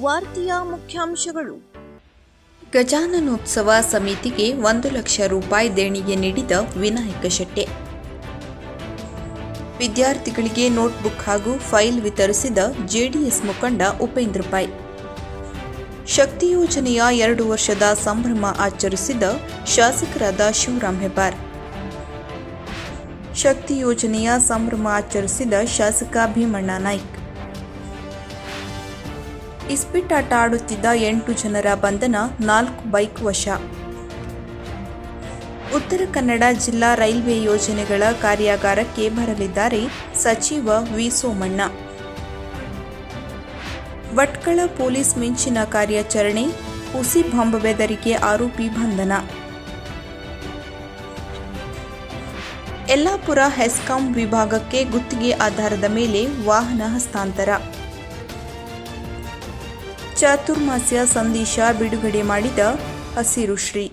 ವಾರ್ತೆಯ ಮುಖ್ಯಾಂಶಗಳು. ಗಜಾನನೋತ್ಸವ ಸಮಿತಿಗೆ ಒಂದು ಲಕ್ಷ ರೂಪಾಯಿ ದೇಣಿಗೆ ನೀಡಿದ ವಿನಾಯಕ ಶೆಟ್ಟೆ. ವಿದ್ಯಾರ್ಥಿಗಳಿಗೆ ನೋಟ್ಬುಕ್ ಹಾಗೂ ಫೈಲ್ ವಿತರಿಸಿದ ಜೆಡಿಎಸ್ ಮುಖಂಡ ಉಪೇಂದ್ರ ಪೈ ಶಕ್ತಿ ಯೋಜನೆಯ ಎರಡು ವರ್ಷದ ಸಂಭ್ರಮ ಆಚರಿಸಿದ ಶಾಸಕರಾದ ಶಿವರಾಮ್ ಹೆಬ್ಬಾರ್. ಶಕ್ತಿ ಯೋಜನೆಯ ಸಂಭ್ರಮ ಆಚರಿಸಿದ ಶಾಸಕ ಭೀಮಣ್ಣ ನಾಯ್ಕ್. ಇಸ್ಪಿಟ್ಟಾಟ ಆಡುತ್ತಿದ್ದ ಎಂಟು ಜನರ ಬಂಧನ, ನಾಲ್ಕು ಬೈಕ್ ವಶ. ಉತ್ತರ ಕನ್ನಡ ಜಿಲ್ಲಾ ರೈಲ್ವೆ ಯೋಜನೆಗಳ ಕಾರ್ಯಾಗಾರಕ್ಕೆ ಬರಲಿದ್ದಾರೆ ಸಚಿವ ವಿ. ಸೋಮಣ್ಣ. ಭಟ್ಕಳ ಪೊಲೀಸ್ ಮಿಂಚಿನ ಕಾರ್ಯಾಚರಣೆ, ಹುಸಿ ಬಾಂಬ್ ಬೆದರಿಕೆ ಆರೋಪಿ ಬಂಧನ. ಯಲ್ಲಾಪುರ ಹೆಸ್ಕಾಂ ವಿಭಾಗಕ್ಕೆ ಗುತ್ತಿಗೆ ಆಧಾರದ ಮೇಲೆ ವಾಹನ ಹಸ್ತಾಂತರ. ಚಾತುರ್ಮಾಸ್ಯ ಸಂದೇಶ ಬಿಡುಗಡೆ ಮಾಡಿದ ಹಸಿರು ಶ್ರೀ.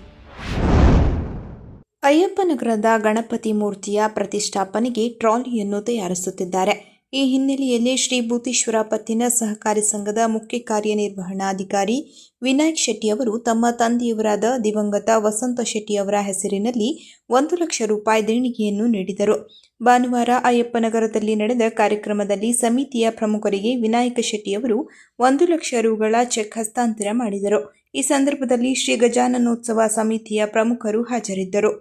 ಅಯ್ಯಪ್ಪನಗರದ ಗಣಪತಿ ಮೂರ್ತಿಯ ಪ್ರತಿಷ್ಠಾಪನೆಗೆ ಟ್ರಾಲಿಯನ್ನು ತಯಾರಿಸುತ್ತಿದ್ದಾರೆ. ಈ ಹಿನ್ನೆಲೆಯಲ್ಲಿ ಶ್ರೀ ಭೂತೇಶ್ವರ ಪತ್ತಿನ ಸಹಕಾರಿ ಸಂಘದ ಮುಖ್ಯ ಕಾರ್ಯನಿರ್ವಹಣಾಧಿಕಾರಿ ವಿನಾಯಕ್ ಶೆಟ್ಟಿ ಅವರು ತಮ್ಮ ತಂದೆಯವರಾದ ದಿವಂಗತ ವಸಂತ ಶೆಟ್ಟಿ ಅವರ ಹೆಸರಿನಲ್ಲಿ ಒಂದು ಲಕ್ಷ ರೂಪಾಯಿ ದೇಣಿಗೆಯನ್ನು ನೀಡಿದರು. ಭಾನುವಾರ ಅಯ್ಯಪ್ಪನಗರದಲ್ಲಿ ನಡೆದ ಕಾರ್ಯಕ್ರಮದಲ್ಲಿ ಸಮಿತಿಯ ಪ್ರಮುಖರಿಗೆ ವಿನಾಯಕ ಶೆಟ್ಟಿ ಅವರು ಒಂದು ಲಕ್ಷ ರೂಗಳ ಚೆಕ್ ಹಸ್ತಾಂತರ ಮಾಡಿದರು. ಈ ಸಂದರ್ಭದಲ್ಲಿ ಶ್ರೀ ಗಜಾನನೋತ್ಸವ ಸಮಿತಿಯ ಪ್ರಮುಖರು ಹಾಜರಿದ್ದರು.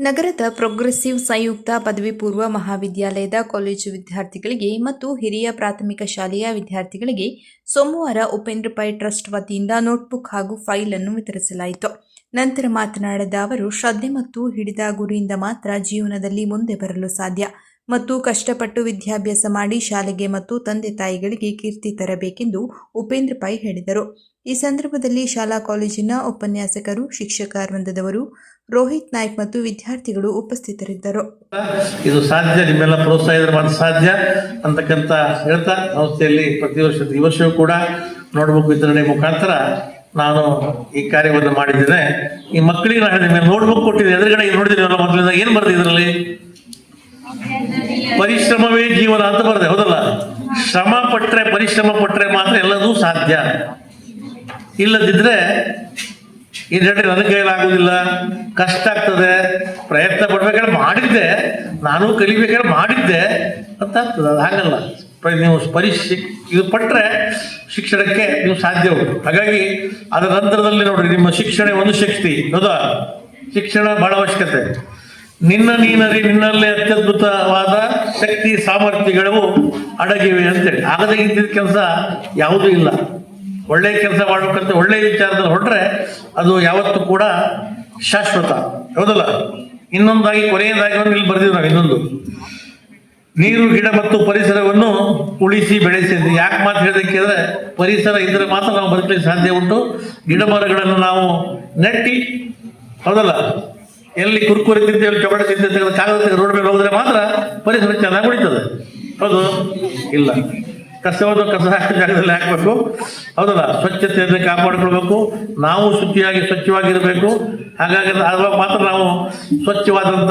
ನಗರದ ಪ್ರೋಗ್ರೆಸಿವ್ ಸಂಯುಕ್ತ ಪದವಿ ಪೂರ್ವ ಮಹಾವಿದ್ಯಾಲಯದ ಕಾಲೇಜು ವಿದ್ಯಾರ್ಥಿಗಳಿಗೆ ಮತ್ತು ಹಿರಿಯ ಪ್ರಾಥಮಿಕ ಶಾಲೆಯ ವಿದ್ಯಾರ್ಥಿಗಳಿಗೆ ಸೋಮವಾರ ಉಪೇಂದ್ರ ಪೈ ಟ್ರಸ್ಟ್ ವತಿಯಿಂದ ನೋಟ್ಬುಕ್ ಹಾಗೂ ಫೈಲ್ ಅನ್ನು ವಿತರಿಸಲಾಯಿತು. ನಂತರ ಮಾತನಾಡಿದ ಅವರು, ಶ್ರದ್ಧೆ ಮತ್ತು ಹಿಡಿದ ಗುರಿಯಿಂದ ಮಾತ್ರ ಜೀವನದಲ್ಲಿ ಮುಂದೆ ಬರಲು ಸಾಧ್ಯ ಮತ್ತು ಕಷ್ಟಪಟ್ಟು ವಿದ್ಯಾಭ್ಯಾಸ ಮಾಡಿ ಶಾಲೆಗೆ ಮತ್ತು ತಂದೆ ತಾಯಿಗಳಿಗೆ ಕೀರ್ತಿ ತರಬೇಕೆಂದು ಉಪೇಂದ್ರ ಪೈ ಹೇಳಿದರು. ಈ ಸಂದರ್ಭದಲ್ಲಿ ಶಾಲಾ ಕಾಲೇಜಿನ ಉಪನ್ಯಾಸಕರು, ಶಿಕ್ಷಕ ವೃಂದದವರು, ರೋಹಿತ್ ನಾಯ್ಕ್ ಮತ್ತು ವಿದ್ಯಾರ್ಥಿಗಳು ಉಪಸ್ಥಿತರಿದ್ದರು. ಇದು ಸಾಧ್ಯ? ನಿಮ್ಮೆಲ್ಲ ಪ್ರೋತ್ಸಾಹ ಇದ್ರೆ ಮಾತ್ರ ಸಾಧ್ಯ ಅಂತಕ್ಕಂಥ ಹೇಳ್ತಾ ಸಂಸ್ಥೆಯಲ್ಲಿ ಪ್ರತಿ ವರ್ಷ ಈ ವರ್ಷವೂ ಕೂಡ ನೋಟ್ಬುಕ್ ವಿತರಣೆ ಮುಖಾಂತರ ನಾನು ಈ ಕಾರ್ಯವನ್ನು ಮಾಡಿದ್ದೇನೆ. ಈ ಮಕ್ಕಳಿಗೆ ನಾನು ಹೇಳಿದೆ ನೋಟ್ಬುಕ್ ಕೊಟ್ಟಿದ್ದೆ ಎದುರುಗಡೆ ನೋಡಿದ್ದೀರಲ್ಲ ಮೊದಲಿಂದ ಏನು ಬರ್ತದೆ ಇದರಲ್ಲಿ? ಪರಿಶ್ರಮವೇ ಜೀವನ ಅಂತ ಬರ್ದೆ, ಹೌದಲ್ಲ? ಶ್ರಮ ಪಟ್ರೆ, ಪರಿಶ್ರಮ ಪಟ್ರೆ ಮಾತ್ರ ಎಲ್ಲದೂ ಸಾಧ್ಯ. ಇಲ್ಲದಿದ್ರೆ ಈ ನಡೆ ನನ್ನ ಕೈಲಾಗುವುದಿಲ್ಲ ಕಷ್ಟ ಆಗ್ತದೆ. ಪ್ರಯತ್ನ ಪಡ್ಬೇಕಾದ್ರೆ ಮಾಡಿದ್ದೆ. ನಾನು ಕಲಿಬೇಕಾದ್ರೆ ಮಾಡಿದ್ದೆ. ಅಂತ ಆಗ್ತದೆ. ಅದು ಹಾಗಲ್ಲ. ನೀವು ಪರಿಶಿ ಇದು ಪಟ್ಟರೆ ಶಿಕ್ಷಣಕ್ಕೆ ನೀವು ಸಾಧ್ಯ ಉಂಟು. ಹಾಗಾಗಿ ಅದರ ನಂತರದಲ್ಲಿ ನೋಡ್ರಿ, ನಿಮ್ಮ ಶಿಕ್ಷಣ ಒಂದು ಶಕ್ತಿ. ಹೌದಾ? ಶಿಕ್ಷಣ ಬಹಳ ಅವಶ್ಯಕತೆ. ನಿನ್ನ ನೀನರಿ, ನಿನ್ನಲ್ಲೇ ಅತ್ಯದ್ಭುತವಾದ ಶಕ್ತಿ ಸಾಮರ್ಥ್ಯಗಳು ಅಡಗಿವೆ ಅಂತೇಳಿ. ಆಗದೇ ಇದ್ದಿದ್ದ ಕೆಲಸ ಯಾವುದೂ ಇಲ್ಲ. ಒಳ್ಳೆಯ ಕೆಲಸ ಮಾಡ್ಬೇಕಂತ ಒಳ್ಳೆಯ ವಿಚಾರದಲ್ಲಿ ಹೊರಟ್ರೆ ಅದು ಯಾವತ್ತೂ ಕೂಡ ಶಾಶ್ವತ. ಹೌದಲ್ಲ? ಇನ್ನೊಂದಾಗಿ, ಕೊನೆಯದಾಗಿ ಒಂದು ಇಲ್ಲಿ ಬರ್ದಿದ್ರು ನಾವು ಇನ್ನೊಂದು. ನೀರು, ಗಿಡ ಮತ್ತು ಪರಿಸರವನ್ನು ಉಳಿಸಿ ಬೆಳೆಸಿ ಯಾಕೆ ಮಾತು ಹೇಳಿದಕ್ಕೆ ಅಂದ್ರೆ, ಪರಿಸರ ಇದ್ರೆ ಮಾತ್ರ ನಾವು ಬದುಕಲಿಕ್ಕೆ ಸಾಧ್ಯ ಉಂಟು. ಗಿಡ ಮರಗಳನ್ನು ನಾವು ನೆಟ್ಟಿ, ಹೌದಲ್ಲ? ಎಲ್ಲಿ ಕುರ್ಕುರಿ ತಿಂತೇವೆ ಚೊಕಡೆ ತಿಂತೇವೆ ಕಾಗದ ರೋಡ್ ಮೇಲೆ ಹೋದರೆ ಮಾತ್ರ ಪರಿಸರ ಚೆನ್ನಾಗಿ ಉಳಿತದೆ. ಹೌದು? ಇಲ್ಲ. ಕಸವನ್ನು ಕಸ ಜಾಗದಲ್ಲಿ ಹಾಕಬೇಕು. ಹೌದಲ್ಲ? ಸ್ವಚ್ಛತೆಯನ್ನು ಕಾಪಾಡಿಕೊಳ್ಬೇಕು. ನಾವು ಶುಚಿಯಾಗಿ ಸ್ವಚ್ಛವಾಗಿರಬೇಕು. ಹಾಗಾಗಿ ಅದ್ರಾಗ ಮಾತ್ರ ನಾವು ಸ್ವಚ್ಛವಾದಂಥ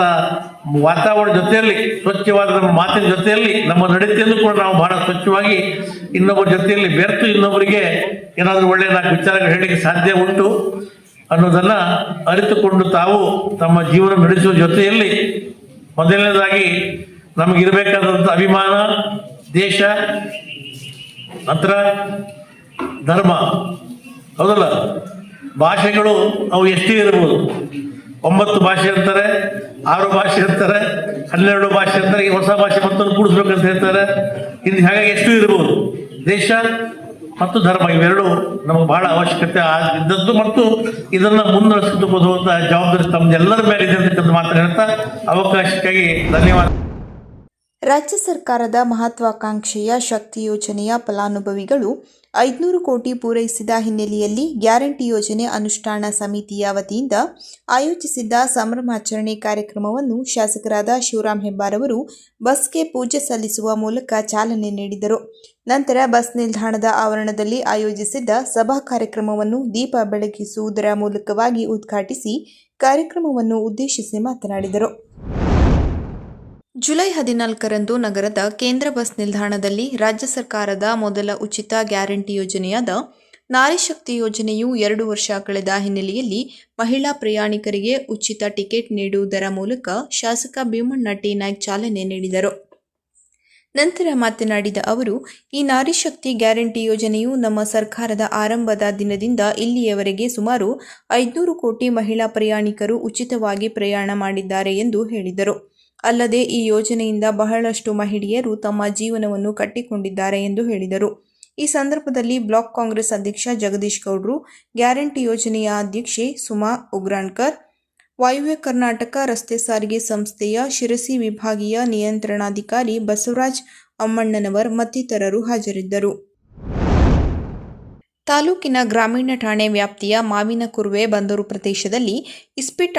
ವಾತಾವರಣ ಜೊತೆಯಲ್ಲಿ, ಸ್ವಚ್ಛವಾದ ನಮ್ಮ ಮಾತಿನ ಜೊತೆಯಲ್ಲಿ, ನಮ್ಮ ನಡತೆಯನ್ನು ಕೂಡ ನಾವು ಬಹಳ ಸ್ವಚ್ಛವಾಗಿ ಇನ್ನೊಬ್ಬರ ಜೊತೆಯಲ್ಲಿ ಬೆರೆತು ಇನ್ನೊಬ್ಬರಿಗೆ ಏನಾದರೂ ಒಳ್ಳೆಯ ನಾಲ್ಕು ವಿಚಾರಗಳು ಹೇಳಲಿಕ್ಕೆ ಸಾಧ್ಯ ಉಂಟು ಅನ್ನೋದನ್ನು ಅರಿತುಕೊಂಡು ತಾವು ತಮ್ಮ ಜೀವನ ನಡೆಸುವ ಜೊತೆಯಲ್ಲಿ ಮೊದಲನೇದಾಗಿ ನಮಗಿರಬೇಕಾದಂಥ ಅಭಿಮಾನ, ದೇಶ ನಂತರ ಧರ್ಮ. ಹೌದಲ್ಲ? ಭಾಷೆಗಳು ಅವು ಎಷ್ಟೇ ಇರಬಹುದು ಒಂಬತ್ತು ಭಾಷೆ ಅಂತಾರೆ, ಆರು ಭಾಷೆ ಅಂತಾರೆ, ಹನ್ನೆರಡು ಭಾಷೆ ಅಂತಾರೆ, ಈ ಹೊಸ ಭಾಷೆ ಮತ್ತೊಂದು ಕೂಡಿಸ್ಬೇಕಂತ ಹೇಳ್ತಾರೆ. ಇಲ್ಲಿ ಹಾಗಾಗಿ ಎಷ್ಟು ಇರಬಹುದು ದೇಶ ಮತ್ತು ಧರ್ಮ ಇವೆರಡು ನಮಗೆ ಬಹಳ ಅವಶ್ಯಕತೆ ಇದ್ದದ್ದು ಮತ್ತು ಇದನ್ನು ಮುನ್ನಡೆಸಿಕೊಂಡು ಹೋಗುವಂತಹ ಜವಾಬ್ದಾರಿ ತಮ್ಮದೆಲ್ಲರ ಮೇಲೆ ಇದೆ ಅಂತಕ್ಕಂಥ ಮಾತ್ರ ಹೇಳ್ತಾ ಅವಕಾಶಕ್ಕಾಗಿ ಧನ್ಯವಾದ. ರಾಜ್ಯ ಸರ್ಕಾರದ ಮಹತ್ವಾಕಾಂಕ್ಷೆಯ ಶಕ್ತಿ ಯೋಜನೆಯ ಫಲಾನುಭವಿಗಳು ಐದುನೂರು ಕೋಟಿ ಪೂರೈಸಿದ ಹಿನ್ನೆಲೆಯಲ್ಲಿ ಗ್ಯಾರಂಟಿ ಯೋಜನೆ ಅನುಷ್ಠಾನ ಸಮಿತಿಯ ವತಿಯಿಂದ ಆಯೋಜಿಸಿದ್ದ ಸಂಭ್ರಮಾಚರಣೆ ಕಾರ್ಯಕ್ರಮವನ್ನು ಶಾಸಕರಾದ ಶಿವರಾಮ್ ಹೆಬ್ಬಾರ್ ಅವರು ಬಸ್ಗೆ ಪೂಜೆ ಸಲ್ಲಿಸುವ ಮೂಲಕ ಚಾಲನೆ ನೀಡಿದರು. ನಂತರ ಬಸ್ ನಿಲ್ದಾಣದ ಆವರಣದಲ್ಲಿ ಆಯೋಜಿಸಿದ್ದ ಸಭಾ ಕಾರ್ಯಕ್ರಮವನ್ನು ದೀಪ ಬೆಳಗಿಸುವುದರ ಮೂಲಕವಾಗಿ ಉದ್ಘಾಟಿಸಿ ಕಾರ್ಯಕ್ರಮವನ್ನು ಉದ್ದೇಶಿಸಿ ಮಾತನಾಡಿದರು. ಜುಲೈ ಹದಿನಾಲ್ಕರಂದು ನಗರದ ಕೇಂದ್ರ ಬಸ್ ನಿಲ್ದಾಣದಲ್ಲಿ ರಾಜ್ಯ ಸರ್ಕಾರದ ಮೊದಲ ಉಚಿತ ಗ್ಯಾರಂಟಿ ಯೋಜನೆಯಾದ ನಾರಿ ಶಕ್ತಿ ಯೋಜನೆಯು ಎರಡು ವರ್ಷ ಕಳೆದ ಹಿನ್ನೆಲೆಯಲ್ಲಿ ಮಹಿಳಾ ಪ್ರಯಾಣಿಕರಿಗೆ ಉಚಿತ ಟಿಕೆಟ್ ನೀಡುವುದರ ಮೂಲಕ ಶಾಸಕ ಭೀಮಣ್ಣ ಟಿ. ನಾಯ್ಕ್ ಚಾಲನೆ ನೀಡಿದರು. ನಂತರ ಮಾತನಾಡಿದ ಅವರು, ಈ ನಾರಿ ಶಕ್ತಿ ಗ್ಯಾರಂಟಿ ಯೋಜನೆಯು ನಮ್ಮ ಸರ್ಕಾರದ ಆರಂಭದ ದಿನದಿಂದ ಇಲ್ಲಿಯವರೆಗೆ ಸುಮಾರು ಐದುನೂರು ಕೋಟಿ ಮಹಿಳಾ ಪ್ರಯಾಣಿಕರು ಉಚಿತವಾಗಿ ಪ್ರಯಾಣ ಮಾಡಿದ್ದಾರೆ ಎಂದು ಹೇಳಿದರು. ಅಲ್ಲದೆ ಈ ಯೋಜನೆಯಿಂದ ಬಹಳಷ್ಟು ಮಹಿಳೆಯರು ತಮ್ಮ ಜೀವನವನ್ನು ಕಟ್ಟಿಕೊಂಡಿದ್ದಾರೆ ಎಂದು ಹೇಳಿದರು. ಈ ಸಂದರ್ಭದಲ್ಲಿ ಬ್ಲಾಕ್ ಕಾಂಗ್ರೆಸ್ ಅಧ್ಯಕ್ಷ ಜಗದೀಶ್ ಗೌಡ್ರು, ಗ್ಯಾರಂಟಿ ಯೋಜನೆಯ ಅಧ್ಯಕ್ಷೆ ಸುಮಾ ಉಗ್ರಾಣ್ಕರ್, ವಾಯುವ್ಯ ಕರ್ನಾಟಕ ರಸ್ತೆ ಸಾರಿಗೆ ಸಂಸ್ಥೆಯ ಶಿರಸಿ ವಿಭಾಗೀಯ ನಿಯಂತ್ರಣಾಧಿಕಾರಿ ಬಸವರಾಜ್ ಅಮ್ಮಣ್ಣನವರ್ ಮತ್ತಿತರರು ಹಾಜರಿದ್ದರು. ತಾಲೂಕಿನ ಗ್ರಾಮೀಣ ಠಾಣೆ ವ್ಯಾಪ್ತಿಯ ಮಾವಿನ ಕುರುವೆ ಬಂದರು ಪ್ರದೇಶದಲ್ಲಿ ಇಸ್ಪಿಟ್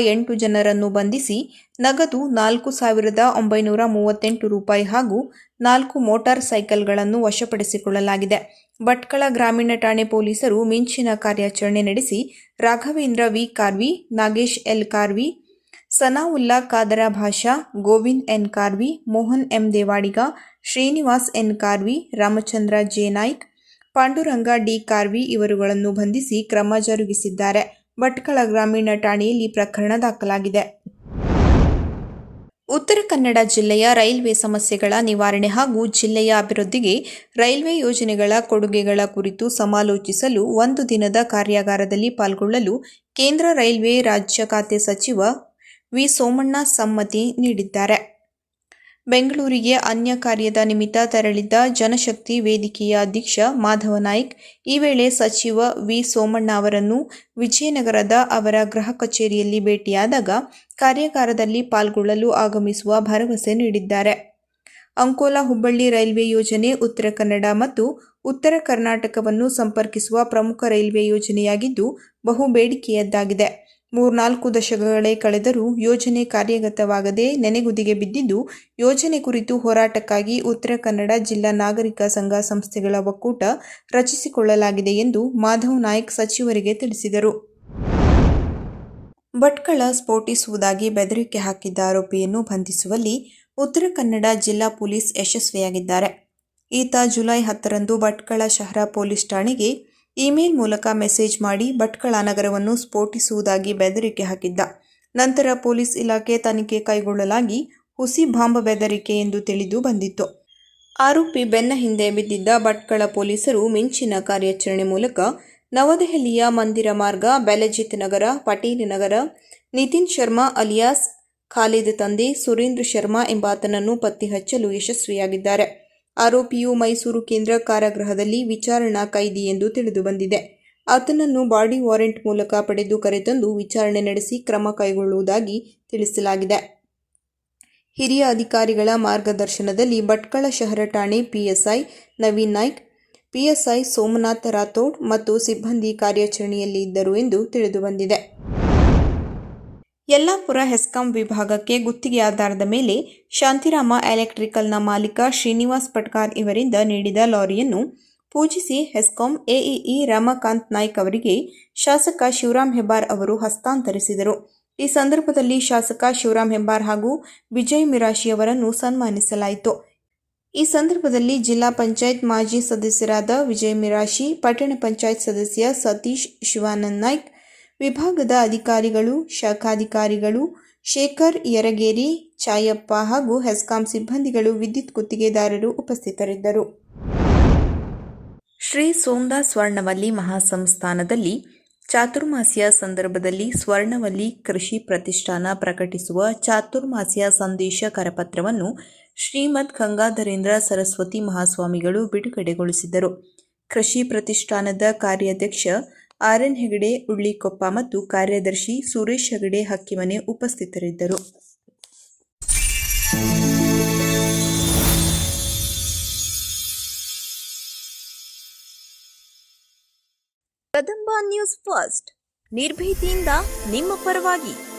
ಎಂಟು ಜನರನ್ನು ಬಂಧಿಸಿ ನಗದು ನಾಲ್ಕು ಸಾವಿರದ ಒಂಬೈನೂರ ಮೂವತ್ತೆಂಟು ರೂಪಾಯಿ ಹಾಗೂ ನಾಲ್ಕು ಮೋಟಾರ್ ಸೈಕಲ್ಗಳನ್ನು ವಶಪಡಿಸಿಕೊಳ್ಳಲಾಗಿದೆ. ಭಟ್ಕಳ ಗ್ರಾಮೀಣ ಠಾಣೆ ಪೊಲೀಸರು ಮಿಂಚಿನ ಕಾರ್ಯಾಚರಣೆ ನಡೆಸಿ Raghavendra V. Karvi, Nagesh L. Karvi, Sanaulla Kadar Basha, Govind N. Karvi, Mohan M. Devadiga, Srinivas N. Karvi, Ramachandra J. Naik Panduranga D Karvi ಇವರುಗಳನ್ನು ಬಂಧಿಸಿ ಕ್ರಮ ಜರುಗಿಸಿದ್ದಾರೆ. ಭಟ್ಕಳ ಗ್ರಾಮೀಣ ಠಾಣೆಯಲ್ಲಿ ಪ್ರಕರಣ ದಾಖಲಾಗಿದೆ. ಉತ್ತರ ಕನ್ನಡ ಜಿಲ್ಲೆಯ ರೈಲ್ವೆ ಸಮಸ್ಯೆಗಳ ನಿವಾರಣೆ ಹಾಗೂ ಜಿಲ್ಲೆಯ ಅಭಿವೃದ್ಧಿಗೆ ರೈಲ್ವೆ ಯೋಜನೆಗಳ ಕೊಡುಗೆಗಳ ಕುರಿತು ಸಮಾಲೋಚಿಸಲು ಒಂದು ದಿನದ ಕಾರ್ಯಾಗಾರದಲ್ಲಿ ಪಾಲ್ಗೊಳ್ಳಲು ಕೇಂದ್ರ ರೈಲ್ವೆ ರಾಜ್ಯ ಖಾತೆ ಸಚಿವ ವಿ ಸೋಮಣ್ಣ ಸಮ್ಮತಿ ನೀಡಿದ್ದಾರೆ. ಬೆಂಗಳೂರಿಗೆ ಅನ್ಯ ಕಾರ್ಯದ ನಿಮಿತ್ತ ತೆರಳಿದ್ದ ಜನಶಕ್ತಿ ವೇದಿಕೆಯ ಅಧ್ಯಕ್ಷ ಮಾಧವ ನಾಯ್ಕ್, ಈ ವೇಳೆ ಸಚಿವ ವಿ ಸೋಮಣ್ಣ ಅವರನ್ನು ವಿಜಯನಗರದ ಅವರ ಗೃಹ ಕಚೇರಿಯಲ್ಲಿ ಭೇಟಿಯಾದಾಗ ಕಾರ್ಯಾಗಾರದಲ್ಲಿ ಪಾಲ್ಗೊಳ್ಳಲು ಆಗಮಿಸುವ ಭರವಸೆ ನೀಡಿದ್ದಾರೆ. ಅಂಕೋಲಾ ಹುಬ್ಬಳ್ಳಿ ರೈಲ್ವೆ ಯೋಜನೆ ಉತ್ತರ ಕನ್ನಡ ಮತ್ತು ಉತ್ತರ ಕರ್ನಾಟಕವನ್ನು ಸಂಪರ್ಕಿಸುವ ಪ್ರಮುಖ ರೈಲ್ವೆ ಯೋಜನೆಯಾಗಿದ್ದು ಬಹು ಬೇಡಿಕೆಯದ್ದಾಗಿದೆ ಮೂರ್ನಾಲ್ಕು ದಶಕಗಳೇ ಕಳೆದರೂ ಯೋಜನೆ ಕಾರ್ಯಗತವಾಗದೆ ನೆನೆಗುದಿಗೆ ಬಿದ್ದಿದ್ದು, ಯೋಜನೆ ಕುರಿತು ಹೋರಾಟಕ್ಕಾಗಿ ಉತ್ತರ ಕನ್ನಡ ಜಿಲ್ಲಾ ನಾಗರಿಕ ಸಂಘ ಸಂಸ್ಥೆಗಳ ಒಕ್ಕೂಟ ರಚಿಸಿಕೊಳ್ಳಲಾಗಿದೆ ಎಂದು ಮಾಧವ್ ನಾಯ್ಕ್ ಸಚಿವರಿಗೆ ತಿಳಿಸಿದರು. ಭಟ್ಕಳ ಸ್ಫೋಟಿಸುವುದಾಗಿ ಬೆದರಿಕೆ ಹಾಕಿದ್ದ ಆರೋಪಿಯನ್ನು ಬಂಧಿಸುವಲ್ಲಿ ಉತ್ತರ ಕನ್ನಡ ಜಿಲ್ಲಾ ಪೊಲೀಸ್ ಯಶಸ್ವಿಯಾಗಿದ್ದಾರೆ. ಈತ ಜುಲೈ ಹತ್ತರಂದು ಭಟ್ಕಳ ಶಹರ ಪೊಲೀಸ್ ಠಾಣೆಗೆ ಇಮೇಲ್ ಮೂಲಕ ಮೆಸೇಜ್ ಮಾಡಿ ಭಟ್ಕಳ ನಗರವನ್ನು ಸ್ಫೋಟಿಸುವುದಾಗಿ ಬೆದರಿಕೆ ಹಾಕಿದ್ದ. ನಂತರ ಪೊಲೀಸ್ ಇಲಾಖೆ ತನಿಖೆ ಕೈಗೊಳ್ಳಲಾಗಿ ಹುಸಿ ಬಾಂಬ್ ಬೆದರಿಕೆ ಎಂದು ತಿಳಿದು ಬಂದಿತ್ತು. ಆರೋಪಿ ಬೆನ್ನ ಹಿಂದೆ ಬಿದ್ದಿದ್ದ ಭಟ್ಕಳ ಪೊಲೀಸರು ಮಿಂಚಿನ ಕಾರ್ಯಾಚರಣೆ ಮೂಲಕ ನವದೆಹಲಿಯ ಮಂದಿರ ಮಾರ್ಗ, ಬೆಲಜಿತ್ ನಗರ, ಪಟೇಲ್ ನಗರ, ನಿತಿನ್ ಶರ್ಮಾ ಅಲಿಯಾಸ್, ಖಾಲಿದ್ ತಂದೆ ಸುರೇಂದ್ರ ಶರ್ಮಾ ಎಂಬಾತನನ್ನು ಪತ್ತೆಹಚ್ಚಲು ಯಶಸ್ವಿಯಾಗಿದ್ದಾರೆ. ಆರೋಪಿಯು ಮೈಸೂರು ಕೇಂದ್ರ ಕಾರಾಗೃಹದಲ್ಲಿ ವಿಚಾರಣಾ ಕೈದಿ ಎಂದು ತಿಳಿದುಬಂದಿದೆ ಆತನನ್ನು ಬಾಡಿ ವಾರೆಂಟ್ ಮೂಲಕ ಪಡೆದು ಕರೆತಂದು ವಿಚಾರಣೆ ನಡೆಸಿ ಕ್ರಮ ಕೈಗೊಳ್ಳುವುದಾಗಿ ತಿಳಿಸಲಾಗಿದೆ. ಹಿರಿಯ ಅಧಿಕಾರಿಗಳ ಮಾರ್ಗದರ್ಶನದಲ್ಲಿ ಭಟ್ಕಳ ಶಹರ ಠಾಣೆ ಪಿಎಸ್ಐ ನವೀನ್ ನಾಯ್ಕ್, ಪಿಎಸ್ಐ ಸೋಮನಾಥ್ ರಾಥೋಡ್ ಮತ್ತು ಸಿಬ್ಬಂದಿ ಕಾರ್ಯಾಚರಣೆಯಲ್ಲಿ ಇದ್ದರು ಎಂದು ತಿಳಿದುಬಂದಿದೆ ಯಲ್ಲಾಪುರ ಹೆಸ್ಕಾಂ ವಿಭಾಗಕ್ಕೆ ಗುತ್ತಿಗೆ ಆಧಾರದ ಮೇಲೆ ಶಾಂತಿರಾಮ ಎಲೆಕ್ಟ್ರಿಕಲ್ನ ಮಾಲೀಕ ಶ್ರೀನಿವಾಸ್ ಪಟ್ಕಾರ್ ಇವರಿಂದ ನೀಡಿದ ಲಾರಿಯನ್ನು ಪೂಜಿಸಿ ಹೆಸ್ಕಾಂ ಎಇಇ ರಮಾಕಾಂತ್ ನಾಯ್ಕ್ ಅವರಿಗೆ ಶಾಸಕ ಶಿವರಾಮ್ ಹೆಬ್ಬಾರ್ ಅವರು ಹಸ್ತಾಂತರಿಸಿದರು. ಈ ಸಂದರ್ಭದಲ್ಲಿ ಶಾಸಕ ಶಿವರಾಮ್ ಹೆಬ್ಬಾರ್ ಹಾಗೂ ವಿಜಯ್ ಮಿರಾಶಿ ಅವರನ್ನು ಸನ್ಮಾನಿಸಲಾಯಿತು. ಈ ಸಂದರ್ಭದಲ್ಲಿ ಜಿಲ್ಲಾ ಪಂಚಾಯತ್ ಮಾಜಿ ಸದಸ್ಯರಾದ ವಿಜಯ್ ಮಿರಾಶಿ, ಪಟ್ಟಣ ಪಂಚಾಯತ್ ಸದಸ್ಯ ಸತೀಶ್ ಶಿವಾನಂದ್ ನಾಯ್ಕ್ ವಿಭಾಗದ ಅಧಿಕಾರಿಗಳು, ಶಾಖಾಧಿಕಾರಿಗಳು, ಶೇಖರ್ ಯರಗೇರಿ, ಚಾಯಪ್ಪ ಹಾಗೂ ಹೆಸ್ಕಾಂ ಸಿಬ್ಬಂದಿಗಳು ವಿದ್ಯುತ್ ಗುತ್ತಿಗೆದಾರರು ಉಪಸ್ಥಿತರಿದ್ದರು. ಶ್ರೀ ಸೋಮದಾಸ್ ಸ್ವರ್ಣವಲ್ಲಿ ಮಹಾಸಂಸ್ಥಾನದಲ್ಲಿ ಚಾತುರ್ಮಾಸ್ಯ ಸಂದರ್ಭದಲ್ಲಿ ಸ್ವರ್ಣವಲ್ಲಿ ಕೃಷಿ ಪ್ರತಿಷ್ಠಾನ ಪ್ರಕಟಿಸುವ ಚಾತುರ್ಮಾಸ್ಯ ಸಂದೇಶ ಕರಪತ್ರವನ್ನು ಶ್ರೀಮದ್ ಗಂಗಾಧರೇಂದ್ರ ಸರಸ್ವತಿ ಮಹಾಸ್ವಾಮಿಗಳು ಬಿಡುಗಡೆಗೊಳಿಸಿದರು. ಕೃಷಿ ಪ್ರತಿಷ್ಠಾನದ ಕಾರ್ಯಾಧ್ಯಕ್ಷ ಆರ್ ಎನ್ ಹೆಗಡೆ, ಉಳ್ಳಿಕೊಪ್ಪ ಮತ್ತು ಕಾರ್ಯದರ್ಶಿ ಸುರೇಶ್ ಹೆಗಡೆ ಹಕ್ಕಿಮನೆ ಉಪಸ್ಥಿತರಿದ್ದರು. Kadamba news first. ನಿರ್ಭೀತಿಯಿಂದ ನಿಮ್ಮ ಪರವಾಗಿ.